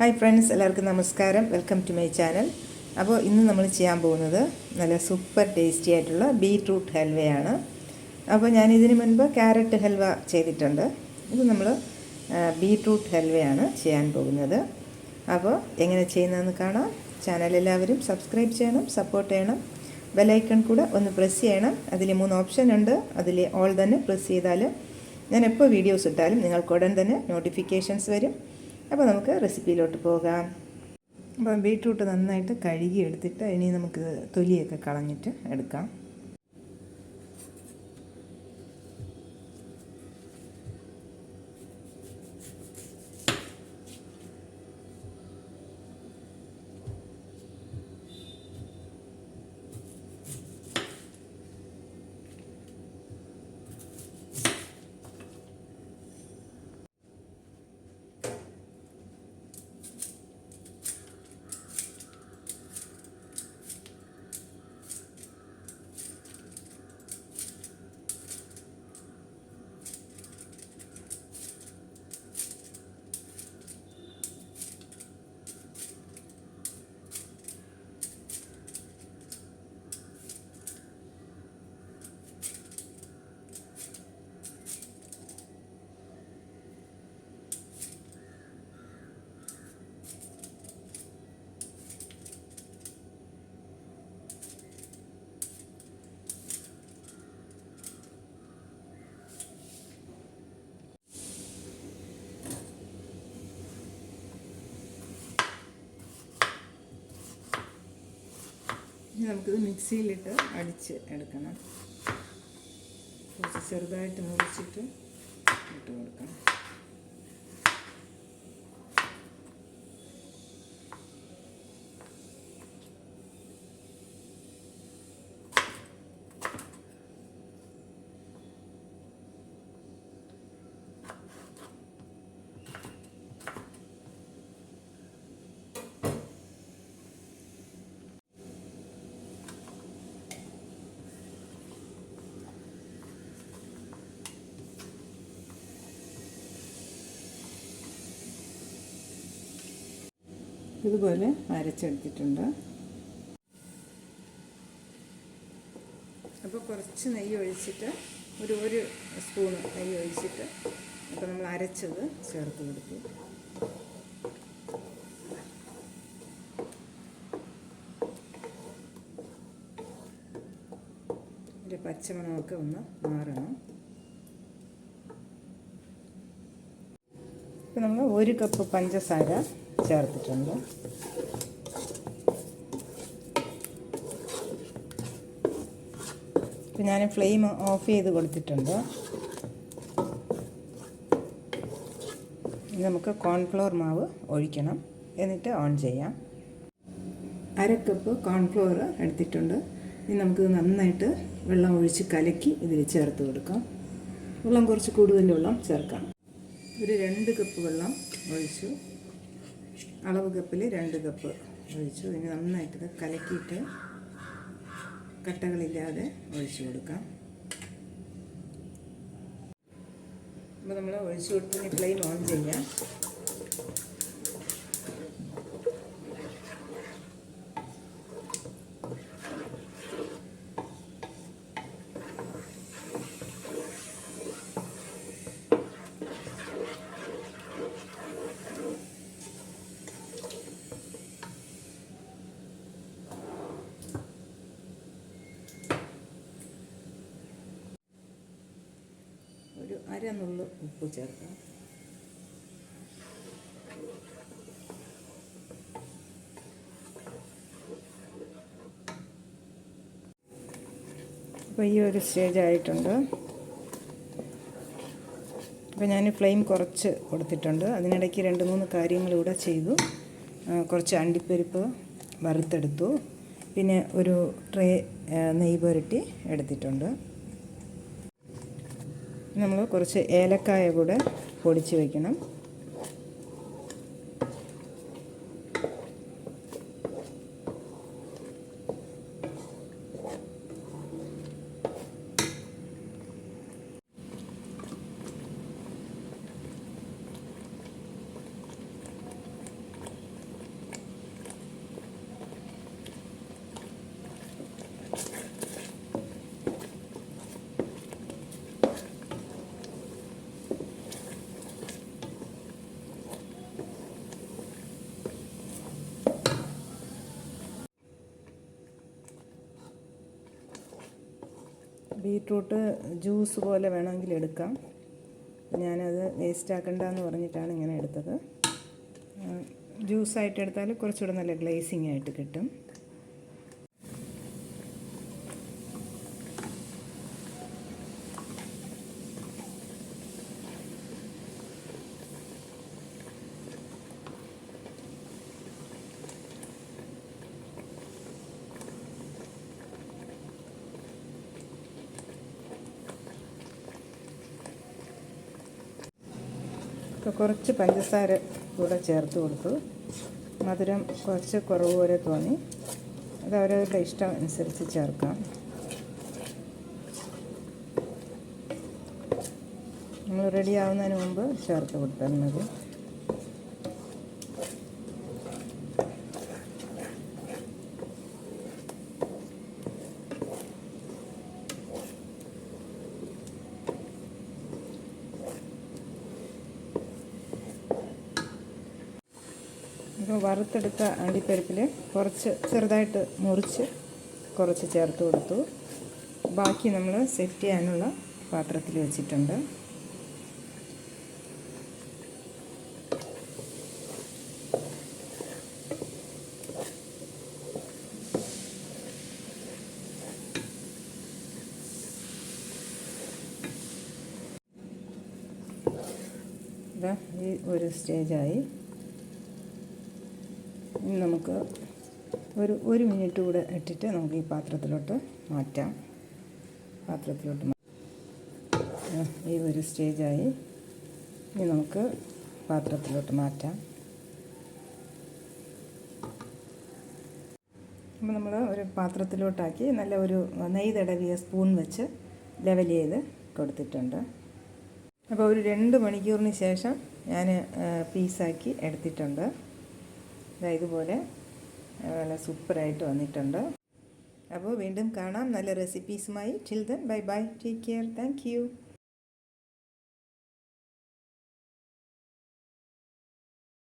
Hi friends എല്ലാവർക്കും നമസ്കാരം. Welcome to my channel. അപ്പോൾ ഇന്ന് നമ്മൾ ചെയ്യാൻ പോകുന്നത് നല്ല സൂപ്പർ ടേസ്റ്റി ആയിട്ടുള്ള ബീട്രൂട്ട് ഹൽവയാണ്. അപ്പോൾ ഞാൻ ഇതിന് മുൻപ് ക്യാരറ്റ് ഹൽവ ചെയ്തിട്ടുണ്ട്. ഇത് നമ്മൾ ബീട്രൂട്ട് ഹൽവയാണ് ചെയ്യാൻ പോകുന്നത്. അപ്പോൾ എങ്ങനെ ചെയ്യുന്നതെന്ന് കാണാം. ചാനൽ എല്ലാവരും സബ്സ്ക്രൈബ് ചെയ്യണം സപ്പോർട്ട് ചെയ്യണം. ബെലൈക്കൺ കൂടെ ഒന്ന് പ്രസ് ചെയ്യണം. അതിൽ മൂന്ന് ഓപ്ഷൻ ഉണ്ട്. അതിൽ ഓൾ തന്നെ പ്രസ് ചെയ്താൽ ഞാൻ എപ്പോൾ വീഡിയോസ് ഇട്ടാലും നിങ്ങൾക്ക് ഉടൻ തന്നെ നോട്ടിഫിക്കേഷൻസ് വരും. അപ്പോൾ നമുക്ക് റെസിപ്പിയിലോട്ട് പോകാം. അപ്പം ബീട്രൂട്ട് നന്നായിട്ട് കഴുകി എടുത്തിട്ട് ഇനി നമുക്ക് തൊലിയൊക്കെ കളഞ്ഞിട്ട് എടുക്കാം. ഇനി നമുക്കിത് മിക്സിയിലിട്ട് അടിച്ച് എടുക്കണം. കുറച്ച് ചെറുതായിട്ട് മുറിച്ചിട്ട് ഇട്ട് കൊടുക്കണം. ഇതുപോലെ അരച്ചെടുത്തിട്ടുണ്ട്. അപ്പോൾ കുറച്ച് നെയ്യ് ഒഴിച്ചിട്ട് ഒരു ഒരു സ്പൂണ് നെയ്യ് ഒഴിച്ചിട്ട് അപ്പോൾ നമ്മൾ അരച്ചത് ചേർത്ത് കൊടുത്തു. ഒരു പച്ചമണമൊക്കെ ഒന്ന് മാറണം. ഇപ്പം നമ്മൾ ഒരു കപ്പ് പഞ്ചസാര ചേർത്തിട്ടുണ്ട്. ഇപ്പം ഞാൻ ഫ്ലെയിം ഓഫ് ചെയ്ത് കൊടുത്തിട്ടുണ്ട്. നമുക്ക് കോൺഫ്ലോർ മാവ് ഒഴിക്കണം. എന്നിട്ട് ഓൺ ചെയ്യാം. അര കപ്പ് കോൺഫ്ലോർ എടുത്തിട്ടുണ്ട്. ഇനി നമുക്ക് നന്നായിട്ട് വെള്ളം ഒഴിച്ച് കലക്കി ഇതിൽ ചേർത്ത് കൊടുക്കാം. വെള്ളം കുറച്ച് കൂടുതൽ വെള്ളം ചേർക്കാം ഒരു രണ്ട് കപ്പ് വെള്ളം ഒഴിച്ചു. അളവ് കപ്പിൽ രണ്ട് കപ്പ് ഒഴിച്ചു. ഇനി നന്നായിട്ട് കലക്കിയിട്ട് കട്ടകളില്ലാതെ ഒഴിച്ചു കൊടുക്കാം. അപ്പോൾ നമ്മൾ ഒഴിച്ചു കൊടുത്തിന് ഫ്ലെയിം ഓൺ ചെയ്യാം. ഒരു അര നുള്ളു ഉപ്പ് ചേർക്കാം. അപ്പോൾ ഈ ഒരു സ്റ്റേജ് ആയിട്ടുണ്ട്. അപ്പോൾ ഞാൻ ഫ്ലെയിം കുറച്ച് കൊടുത്തിട്ടുണ്ട്. അതിനിടയ്ക്ക് രണ്ട് മൂന്ന് കാര്യങ്ങൾ ഇവിടെ ചെയ്തു. കുറച്ച് അണ്ടിപ്പരിപ്പ് വറുത്തെടുത്തു. പിന്നെ ഒരു ട്രേ നെയ്യ് പുരട്ടി എടുത്തിട്ടുണ്ട്. നമ്മൾ കുറച്ച് ഏലക്കായ കൂടെ പൊടിച്ച് വയ്ക്കണം ബീട്രൂട്ട് ജ്യൂസ് പോലെ വേണമെങ്കിൽ എടുക്കാം. ഞാനത് വേസ്റ്റ് ആക്കണ്ടെന്ന് പറഞ്ഞിട്ടാണ് ഇങ്ങനെ എടുത്തത്. ജ്യൂസായിട്ട് എടുത്താൽ കുറച്ചുകൂടെ നല്ല ഗ്ലേസിംഗ് ആയിട്ട് കിട്ടും. ഇപ്പോൾ കുറച്ച് പഞ്ചസാര കൂടെ ചേർത്ത് കൊടുത്തു. മധുരം കുറച്ച് കുറവ് പോലെ തോന്നി. അത് അവരവരുടെ ഇഷ്ടം അനുസരിച്ച് ചേർക്കാം. നമ്മൾ റെഡി ആവുന്നതിന് മുമ്പ് ചേർത്ത് കൊടുത്താൽ മതി. വറുത്തെടുത്ത അണ്ടിപ്പരിപ്പിൽ കുറച്ച് ചെറുതായിട്ട് മുറിച്ച് കുറച്ച് ചേർത്ത് കൊടുത്തു. ബാക്കി നമ്മൾ സെറ്റ് ചെയ്യാനുള്ള പാത്രത്തിൽ വെച്ചിട്ടുണ്ട്. ഈ ഒരു സ്റ്റേജായി. ഇനി നമുക്ക് ഒരു ഒരു മിനിറ്റ് കൂടെ ഇട്ടിട്ട് നമുക്ക് ഈ പാത്രത്തിലോട്ട് മാറ്റാം. പാത്രത്തിലോട്ട് ഈ ഒരു സ്റ്റേജായി ഇനി നമുക്ക് പാത്രത്തിലോട്ട് മാറ്റാം. അപ്പോൾ നമ്മൾ ഒരു പാത്രത്തിലോട്ടാക്കി നല്ല ഒരു നെയ്യ് തടവിയ സ്പൂൺ വെച്ച് ലെവൽ ചെയ്ത് കൊടുത്തിട്ടുണ്ട്. അപ്പോൾ ഒരു രണ്ട് മണിക്കൂറിന് ശേഷം ഞാൻ പീസാക്കി എടുത്തിട്ടുണ്ട്. ഇതാ ഇതുപോലെ നല്ല സൂപ്പറായിട്ട് വന്നിട്ടുണ്ട്. അപ്പോൾ വീണ്ടും കാണാം. നല്ല റെസിപ്പീസുമായി chill bye bye take care thank